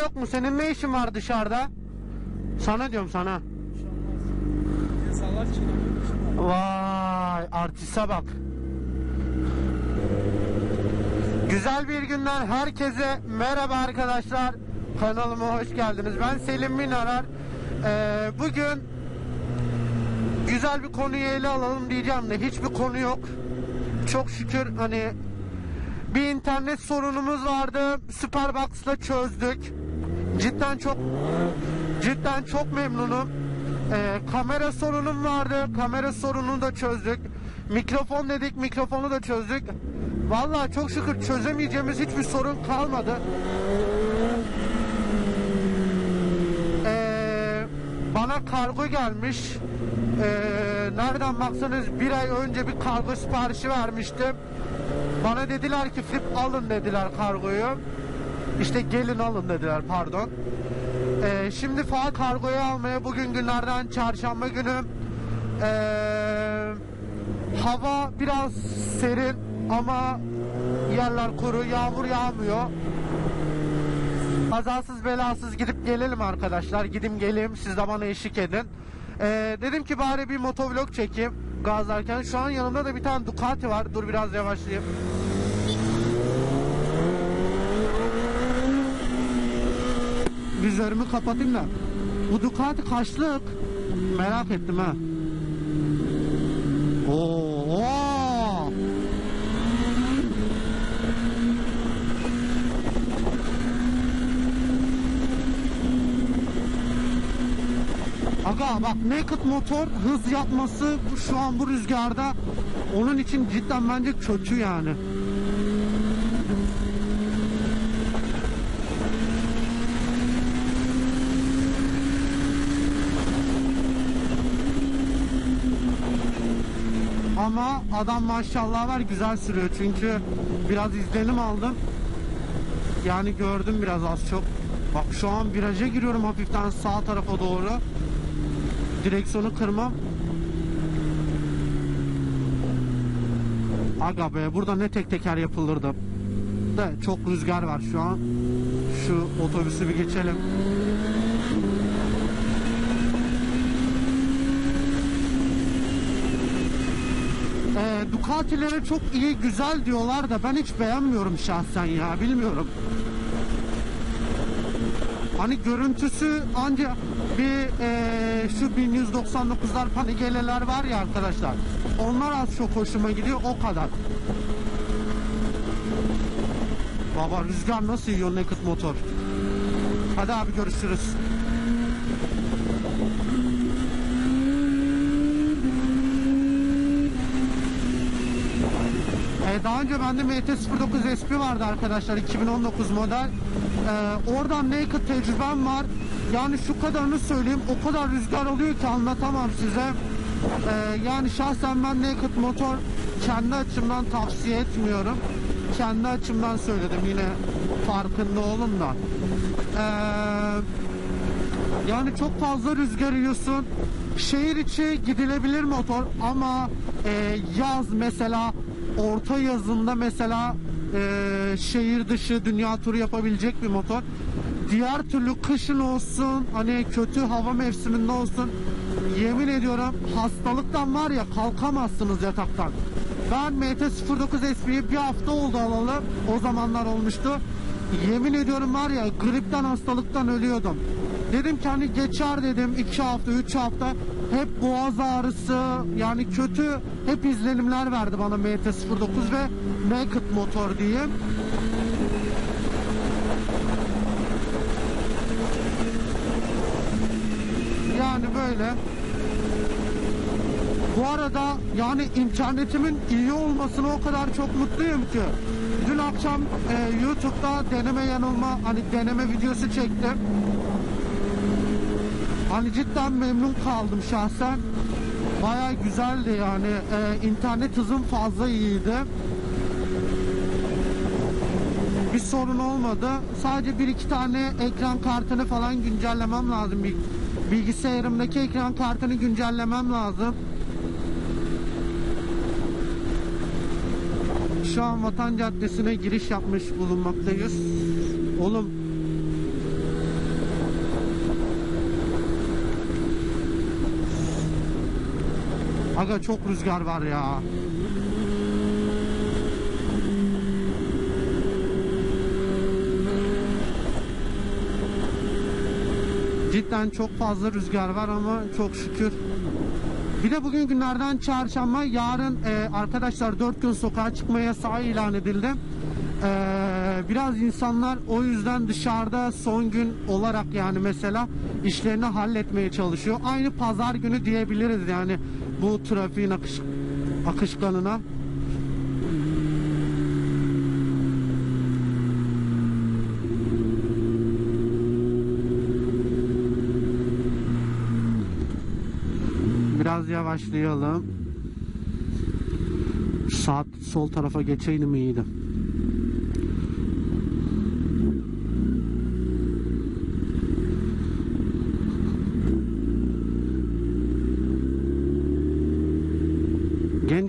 yok mu? Senin ne işin var dışarıda? Sana diyorum sana. Vay artiste bak. Güzel bir günden herkese merhaba arkadaşlar. Kanalıma hoş geldiniz. Ben Selim Minarar. Ee, bugün güzel bir konuyu ele alalım diyeceğim de hiçbir konu yok. Çok şükür hani bir internet sorunumuz vardı. Superbox'la çözdük. Cidden çok cidden çok memnunum. Ee, kamera sorunum vardı. Kamera sorununu da çözdük. Mikrofon dedik, mikrofonu da çözdük. Vallahi çok şükür çözemeyeceğimiz hiçbir sorun kalmadı. Ee, bana kargo gelmiş. Ee, nereden baksanız bir ay önce bir kargo siparişi vermiştim. Bana dediler ki flip alın dediler kargoyu. İşte gelin alın dediler pardon. Ee, şimdi faal kargoyu almaya bugün günlerden çarşamba günü. Ee, hava biraz serin ama yerler kuru, yağmur yağmıyor. Kazasız belasız gidip gelelim arkadaşlar. Gidim geleyim siz de bana eşlik edin. Ee, dedim ki bari bir motovlog çekeyim gazlarken. Şu an yanımda da bir tane Ducati var. Dur biraz yavaşlayayım. Vizörümü kapatayım da. Bu Ducati kaçlık? Merak ettim ha. Oo, oo. Aga bak naked motor hız yapması şu an bu rüzgarda onun için cidden bence kötü yani. Ama adam maşallah var güzel sürüyor çünkü biraz izlenim aldım. Yani gördüm biraz az çok. Bak şu an viraja giriyorum hafiften sağ tarafa doğru. Direksiyonu kırmam. Aga be burada ne tek teker yapılırdı. De çok rüzgar var şu an. Şu otobüsü bir geçelim. Ee, Ducati'lere çok iyi güzel diyorlar da ben hiç beğenmiyorum şahsen ya bilmiyorum. Hani görüntüsü ancak bir e, şu 1199'lar panigeleler var ya arkadaşlar. Onlar az çok hoşuma gidiyor o kadar. Baba rüzgar nasıl yiyor naked motor. Hadi abi görüşürüz. Ee, daha önce bende MT-09 SP vardı arkadaşlar 2019 model. Ee, oradan naked tecrübem var. Yani şu kadarını söyleyeyim o kadar rüzgar oluyor ki anlatamam size. Ee, yani şahsen ben naked motor kendi açımdan tavsiye etmiyorum. Kendi açımdan söyledim yine farkında olun da. Ee, yani çok fazla rüzgar yiyorsun. Şehir içi gidilebilir motor ama e, yaz mesela orta yazında mesela e, şehir dışı dünya turu yapabilecek bir motor. Diğer türlü kışın olsun hani kötü hava mevsiminde olsun yemin ediyorum hastalıktan var ya kalkamazsınız yataktan. Ben MT-09 SP'yi bir hafta oldu alalı. O zamanlar olmuştu. Yemin ediyorum var ya gripten hastalıktan ölüyordum. Dedim ki hani geçer dedim 2 hafta 3 hafta hep boğaz ağrısı yani kötü hep izlenimler verdi bana MT-09 ve Naked motor diyeyim. Yani böyle. Bu arada yani internetimin iyi olmasına o kadar çok mutluyum ki. Dün akşam e, YouTube'da deneme yanılma hani deneme videosu çektim. Hani cidden memnun kaldım şahsen. Baya güzeldi yani. E, internet hızım fazla iyiydi. Bir sorun olmadı. Sadece bir iki tane ekran kartını falan güncellemem lazım. Bilgisayarımdaki ekran kartını güncellemem lazım. Şu an Vatan Caddesi'ne giriş yapmış bulunmaktayız. Oğlum Aga çok rüzgar var ya. Cidden çok fazla rüzgar var ama çok şükür. Bir de bugün günlerden çarşamba, yarın e, arkadaşlar 4 gün sokağa çıkma yasağı ilan edildi. E, biraz insanlar o yüzden dışarıda son gün olarak yani mesela işlerini halletmeye çalışıyor. Aynı pazar günü diyebiliriz yani bu trafiğin akış, akışkanına. Biraz yavaşlayalım. Saat sol tarafa geçeydim iyiydi.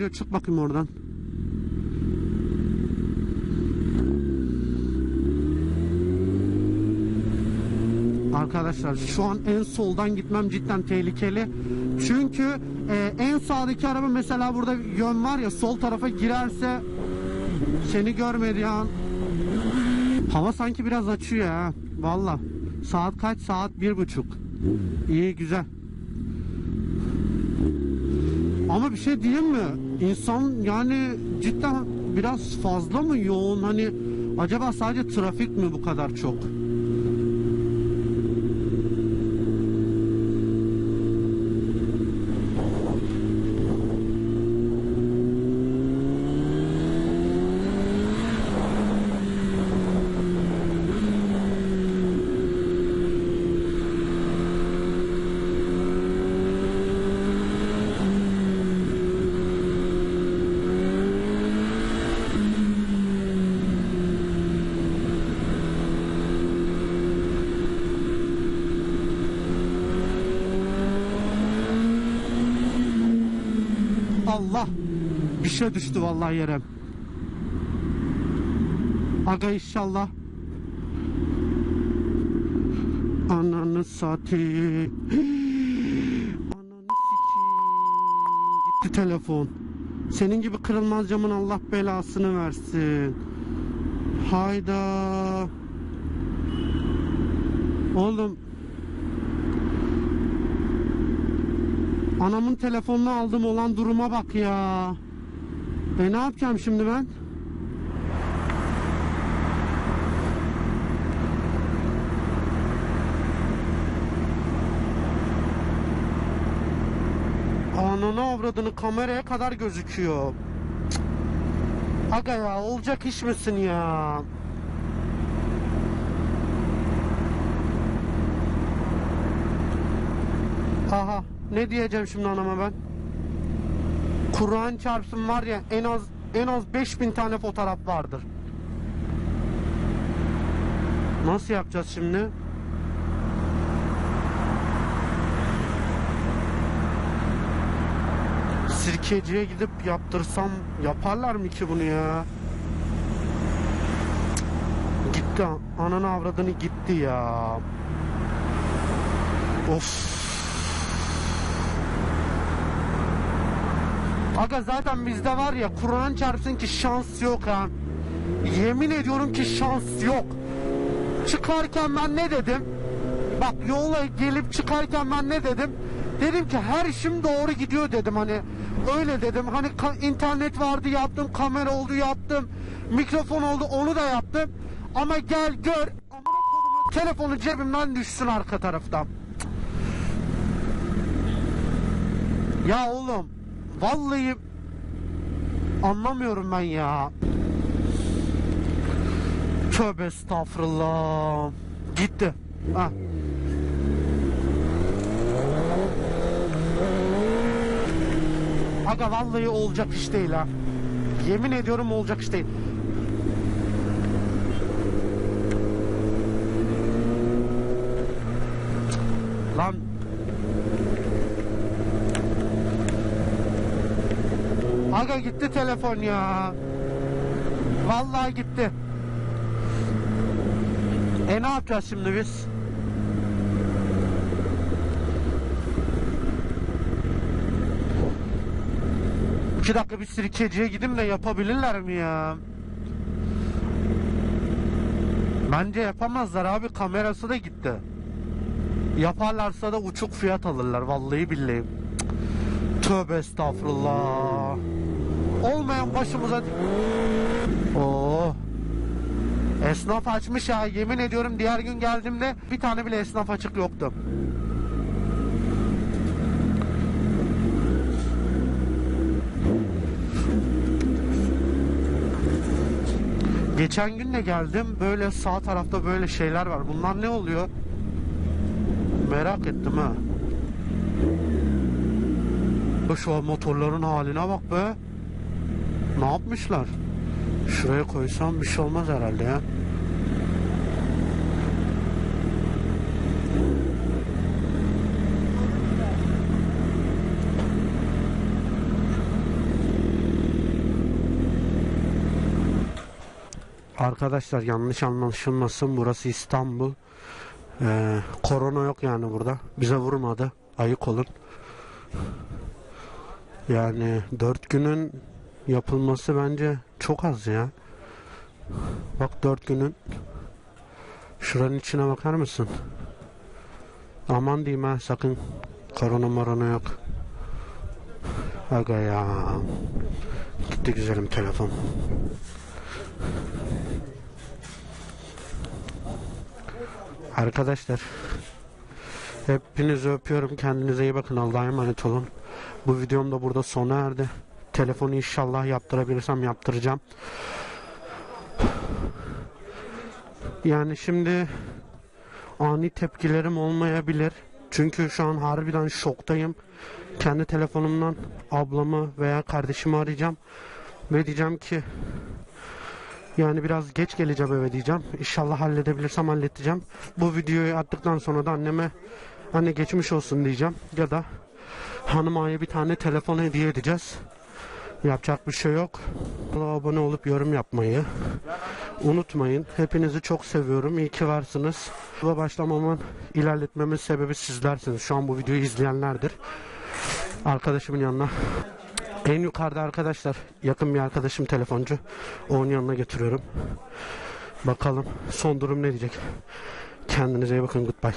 Genco çık bakayım oradan. Arkadaşlar şu an en soldan gitmem cidden tehlikeli. Çünkü e, en sağdaki araba mesela burada yön var ya sol tarafa girerse seni görmediği an hava sanki biraz açıyor ha. Valla. Saat kaç? Saat bir buçuk. İyi güzel. Ama bir şey diyeyim mi? İnsan yani cidden biraz fazla mı yoğun? Hani acaba sadece trafik mi bu kadar çok? Allah bir şey düştü vallahi yere. Aga inşallah. Ananı satayım. Ananı sikeyim. Gitti telefon. Senin gibi kırılmaz camın Allah belasını versin. Hayda. Oğlum Anamın telefonunu aldım olan duruma bak ya. E ne yapacağım şimdi ben? Ananı avradını kameraya kadar gözüküyor. Cık. Aga ya olacak iş misin ya? Aha ne diyeceğim şimdi anama ben? Kur'an çarpsın var ya en az en az 5000 tane fotoğraf vardır. Nasıl yapacağız şimdi? Sirkeciye gidip yaptırsam yaparlar mı ki bunu ya? Gitti ananı avradını gitti ya. Of. Aga zaten bizde var ya Kur'an çarpsın ki şans yok ha. Yemin ediyorum ki şans yok. Çıkarken ben ne dedim? Bak yola gelip çıkarken ben ne dedim? Dedim ki her işim doğru gidiyor dedim hani. Öyle dedim. Hani internet vardı yaptım, kamera oldu yaptım, mikrofon oldu onu da yaptım. Ama gel gör telefonu cebimden düşsün arka taraftan. Ya oğlum vallahi anlamıyorum ben ya. Tövbe estağfurullah. Gitti. Ha. Aga vallahi olacak iş değil ha. Yemin ediyorum olacak iş değil. Lan Aga gitti telefon ya. Vallahi gitti. E ne yapacağız şimdi biz? İki dakika bir sirkeciye gideyim de yapabilirler mi ya? Bence yapamazlar abi kamerası da gitti. Yaparlarsa da uçuk fiyat alırlar vallahi billahi. Tövbe estağfurullah. Olmayan başımıza... Oo. Esnaf açmış ya yemin ediyorum diğer gün geldiğimde bir tane bile esnaf açık yoktu. Geçen gün de geldim böyle sağ tarafta böyle şeyler var. Bunlar ne oluyor? Merak ettim ha. Şu motorların haline bak be. Ne yapmışlar? Şuraya koysam bir şey olmaz herhalde ya. Arkadaşlar yanlış anlaşılmasın burası İstanbul. Ee, korona yok yani burada. Bize vurmadı. Ayık olun. Yani dört günün yapılması bence çok az ya. Bak dört günün şuranın içine bakar mısın? Aman diyeyim ha sakın korona morona yok. Aga ya. Gitti güzelim telefon. Arkadaşlar hepinizi öpüyorum. Kendinize iyi bakın. Allah'a emanet olun. Bu videom da burada sona erdi. Telefonu inşallah yaptırabilirsem yaptıracağım. Yani şimdi ani tepkilerim olmayabilir. Çünkü şu an harbiden şoktayım. Kendi telefonumdan ablamı veya kardeşimi arayacağım. Ve diyeceğim ki yani biraz geç geleceğim eve diyeceğim. İnşallah halledebilirsem halledeceğim. Bu videoyu attıktan sonra da anneme anne geçmiş olsun diyeceğim. Ya da hanımaya bir tane telefon hediye edeceğiz. Yapacak bir şey yok. Kanala abone olup yorum yapmayı unutmayın. Hepinizi çok seviyorum. İyi ki varsınız. Yola başlamamın ilerletmemin sebebi sizlersiniz. Şu an bu videoyu izleyenlerdir. Arkadaşımın yanına en yukarıda arkadaşlar yakın bir arkadaşım telefoncu. Onun yanına getiriyorum. Bakalım son durum ne diyecek. Kendinize iyi bakın. Goodbye.